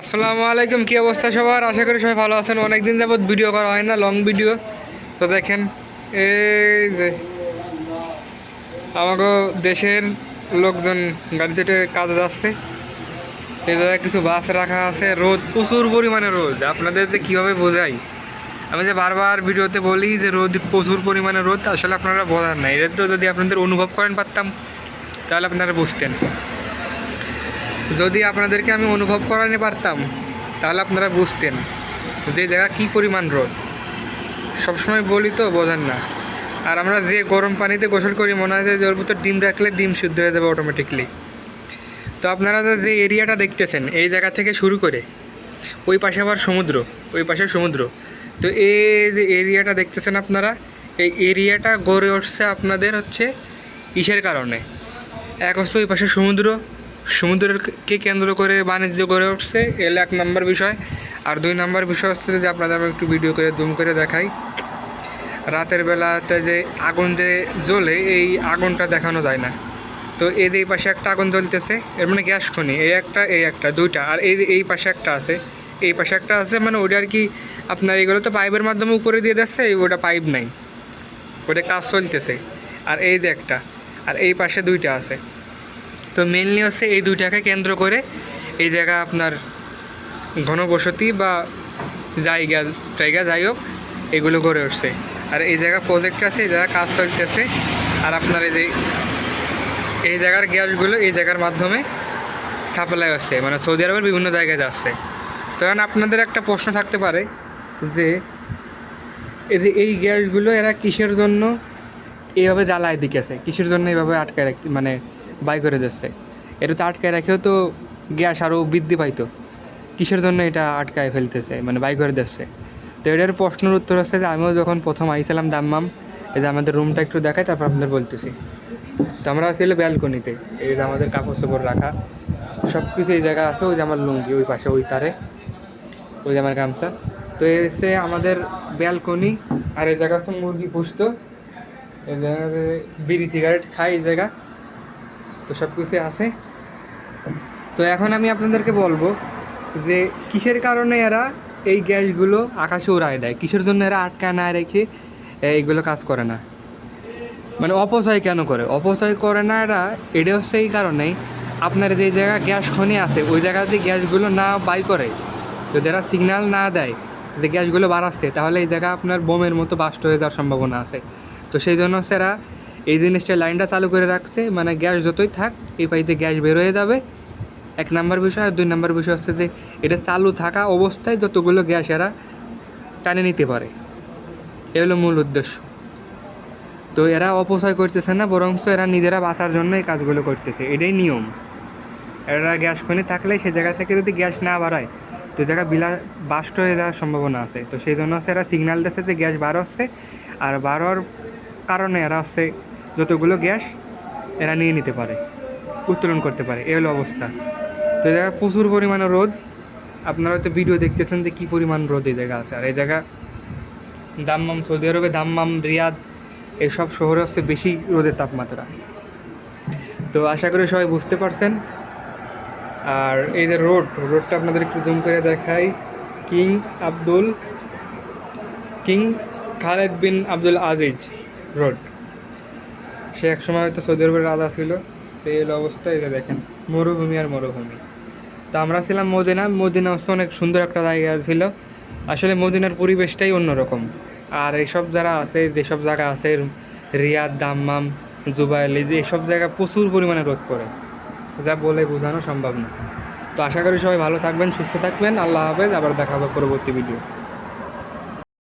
আসসালামু আলাইকুম, কি অবস্থা সবার? আশা করি সবাই ভালো আছেন। অনেকদিন যাবত ভিডিও করা হয় না লং ভিডিও তো দেখেন, এই যে আমাকে দেশের লোকজন গাড়িতে কাজে যাচ্ছে। জায়গায় কিছু বাস রাখা আছে, রোদ, প্রচুর পরিমাণে রোদ। আপনাদের যে কীভাবে বোঝাই? আমি যে বারবার ভিডিওতে বলি যে রোদ, প্রচুর পরিমাণে রোদ, আসলে আপনারা বোঝান নাই। এটা তো যদি আপনাদের অনুভব করেন পারতাম, তাহলে আপনারা বুঝতেন। যদি আপনাদেরকে আমি অনুভব করাতে পারতাম, তাহলে আপনারা বুঝতেন যে জায়গা কী পরিমাণ রোদ। সবসময় বলি তো, বোঝেন না। আর আমরা যে গরম পানিতে গোসল করি, মনে হয় যে ওর ভিতর ডিম রাখলে ডিম সিদ্ধ হয়ে যাবে অটোমেটিকলি তো আপনারা যে এরিয়াটা দেখতেছেন, এই জায়গা থেকে শুরু করে ওই পাশে আবার সমুদ্র, ওই পাশে সমুদ্র। তো এই যে এরিয়াটা দেখতেছেন আপনারা, এই এরিয়াটা গড়ে উঠছে আপনাদের হচ্ছে, ইসের কারণে। এক হচ্ছে ওই পাশে সমুদ্র সমুদ্রকে কেন্দ্র করে বাণিজ্য গড়ে উঠছে, এল এক নম্বর বিষয়। আর দুই নম্বর বিষয় হচ্ছে যে আপনাদের আমি একটু ভিডিও করে জুম করে দেখাই। রাতের বেলাতে যে আগুন যে জ্বলে, এই আগুনটা দেখানো যায় না। তো যে এই পাশে একটা আগুন জ্বলতেছে, এর মানে গ্যাস খনি, এই একটা এই একটা, দুইটা। আর এই এই পাশে একটা আছে, এই পাশে একটা আছে মানে ওটা আর কি আপনার এগুলো তো পাইপের মাধ্যমে উপরে দিয়ে দিচ্ছে ওটা পাইপ নাই। ওটা কাজ চলতেছে। আর এই যে একটা, আর এই পাশে দুইটা আছে। তো মেনলি হচ্ছে এই দুইটাকে কেন্দ্র করে এই জায়গা আপনার ঘনবসতি বা জায়গা জায়গা যাই হোক, এগুলো গড়ে উঠছে। আর এই জায়গা প্রজেক্ট আছে, এই জায়গা কাজ চলতেছে। আর আপনার এই যে, এই জায়গার গ্যাসগুলো এই জায়গার মাধ্যমে সাপ্লাই হচ্ছে। মানে সৌদি আরবের বিভিন্ন জায়গায় যাচ্ছে। তো এখন আপনাদের একটা প্রশ্ন থাকতে পারে যে, এই যে এই গ্যাসগুলো এরা কিসের জন্য এইভাবে জ্বালায় দিকেছে কিসের জন্য এইভাবে আটকায় রাখতে মানে বাই করে দিচ্ছে। এটা তো আটকায় রাখেও তো গ্যাস আরও বৃদ্ধি পাইতো। কিসের জন্য এটা আটকায় ফেলতেছে? মানে বাই করে দিচ্ছে। তো এটার প্রশ্নের উত্তর হচ্ছে যে আমিও যখন প্রথম আইছিলাম দাম্মাম, এই যে আমাদের রুমটা একটু দেখাই, তারপর আপনাদের বলতেছি। তো আমরা ছিল ব্যালকনিতে এই যে আমাদের কাপড় চোপড় রাখা। সব কিছু এই জায়গা আছে, ওই যে আমার লুঙ্গি, ওই পাশে ওই তারে। ওই যে আমার গামছা। তো এসে আমাদের ব্যালকনি আর এই জায়গা আছে মুরগি পুষত এই জায়গাতে বিড়ি সিগারেট খাই এই জায়গা। তো সব কিছুই আছে। তো এখন আমি আপনাদেরকে বলব যে কিসের কারণে এরা এই গ্যাসগুলো আকাশে উড়ায় দেয়? কিসের জন্য এরা আটকায় না রেখে এইগুলো কাজ করে না? মানে অপচয় কেন করে? অপচয় করে না এরা এটা হচ্ছে এই কারণেই আপনার যে জায়গা গ্যাস খনি আছে, ওই জায়গাতে গ্যাসগুলো না বাই করে, যদি এরা সিগন্যাল না দেয় যে গ্যাসগুলো বাড়াচ্ছে, তাহলে এই জায়গা আপনার বোমের মতো বাস্ট হয়ে যাওয়ার সম্ভাবনা আছে। তো সেই জন্য এরা এই জিনিসটা লাইনটা চালু করে রাখছে মানে গ্যাস যতই থাক, এই পাইতে গ্যাস বের হয়ে যাবে। এক নাম্বার বিষয় আর দুই নাম্বার বিষয় হচ্ছে যে, এটা চালু থাকা অবস্থায় যতগুলো গ্যাস এরা টানে নিতে পারে। এ হলো মূল উদ্দেশ্য। তো এরা অপচয় করতেছে না, বরঞ্চ এরা নিজেরা বাঁচার জন্য এই কাজগুলো করতেছে। এটাই নিয়ম। এরা গ্যাস খনি থাকলে সে জায়গা থেকে যদি গ্যাস না বাড়ায়, তো জায়গা বিলা, বাস্ট হয়ে যাওয়ার সম্ভাবনা আছে। তো সেই জন্য হচ্ছে এরা সিগন্যাল দিচ্ছে যে গ্যাস বার হচ্ছে, আর বাড়ার কারণে এরা হচ্ছে যতগুলো গ্যাস এরা নিয়ে নিতে পারে, উত্তোলন করতে পারে এ হলো অবস্থা। তো এই জায়গায় প্রচুর পরিমাণে রোদ। আপনারা হয়তো ভিডিও দেখতেছেন যে কী পরিমাণ রোদ এই জায়গা আছে। আর এই জায়গা দাম্মাম সৌদি আরবে, দাম্মাম রিয়াদ, এসব শহরে হচ্ছে বেশি রোদের তাপমাত্রা। তো আশা করি সবাই বুঝতে পারছেন। আর এই যে রোড, রোডটা আপনাদের একটু জুম করে দেখাই। King Abdul, king Khalid bin Abdul Aziz. Road. সে একসময় হয়তো সৌদি আরবের রাজা ছিল, তো এই অবস্থা এটা দেখেন, মরুভূমি আর মরুভূমি। তো আমরা ছিলাম মদিনা মদিনা হচ্ছে অনেক সুন্দর একটা জায়গা ছিল। আসলে মদিনার পরিবেশটাই অন্যরকম। আর এইসব যারা আছে, যেসব জায়গা আছে, রিয়াদ, দাম্মাম, জুবাইল, এই যে এসব জায়গা প্রচুর পরিমাণে রোদ পড়ে। যা বলে বোঝানো সম্ভব না। তো আশা করি সবাই ভালো থাকবেন, সুস্থ থাকবেন। আল্লাহ হাফেজ, আবার দেখা হবে পরবর্তী ভিডিও